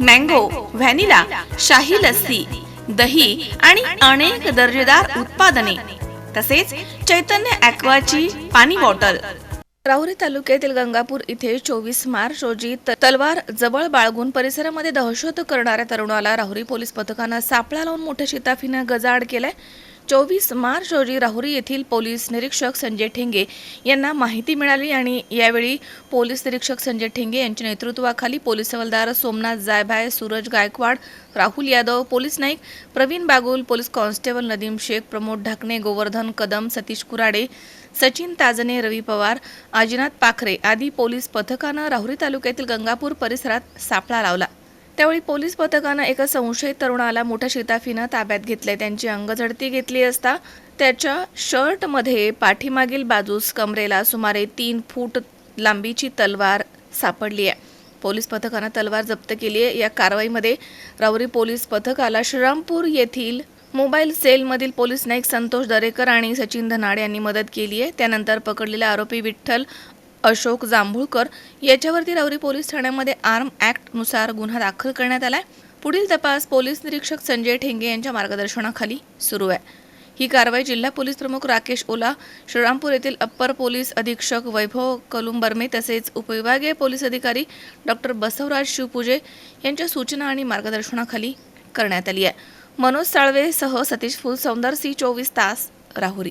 Mango vanilla शाही लस्सी दही आणि अनेक दर्जेदार उत्पादने तसेच चैतन्य ॲक्वाची पाणी बॉटल. राहुरी तालुक्यातील गंगापूर इथे चोवीस मार्च रोजी तलवार जवळ बाळगून परिसरामध्ये दहशत करणाऱ्या तरुणाला राहुरी पोलीस पथकानं सापळा लावून मोठ्या शिताफीनं गजाआड केलाय. चोवीस मार्च रोजी राहुरी येथील पोलीस निरीक्षक संजय ठेंगे यांना माहिती मिळाली आणि यावेळी पोलीस निरीक्षक संजय ठेंगे यांच्या नेतृत्वाखाली पोलीस हवालदार Somnath Jaybhay Suraj Gaikwad Rahul Yadav police Naik Pravin Bagul police constable Nadeem Shaikh Pramod Dhakane Govardhan Kadam Satish Kurade Sachin Tajne Ravi Pawar Ajinath Pakhare आदी पोलीस पथकानं राहुरी तालुक्यातील गंगापूर परिसरात सापळा लावला. त्यावेळी पोलीस पथकानं एका संशयित तरुणाला मोठ्या शिताफीनं ताब्यात घेतले त्यांची अंगझडती घेतली असता त्याच्या शर्टमध्ये पाठीमागील बाजूस कमरेला सुमारे तीन फूट लांबीची तलवार सापडली आहे पोलीस पथकानं तलवार जप्त केली आहे या कारवाईमध्ये रावरी पोलीस पथकाला श्रीरामपूर येथील मोबाईल सेलमधील पोलीस नाईक संतोष दरेकर आणि सचिन धनाड यांनी मदत केली आहे त्यानंतर पकडलेला आरोपी विठ्ठल अशोक जांभूळकर याच्यावरती राऊरी पोलीस ठाण्यामध्ये आर्म ॲक्टनुसार गुन्हा दाखल करण्यात आला आहे पुढील तपास पोलीस निरीक्षक संजय ठेंगे यांच्या मार्गदर्शनाखाली सुरू आहे. ही कारवाई जिल्हा पोलीस प्रमुख राकेश ओला श्रीरामपूर येथील अप्पर पोलीस अधीक्षक वैभव कलुंबर्मे तसेच उपविभागीय पोलीस अधिकारी डॉक्टर बसवराज शिवपूजे यांच्या सूचना आणि मार्गदर्शनाखाली करण्यात आली आहे. मनोज साळवेसह सतीश फुल सौंदर सी चोवीस तास राहुरी.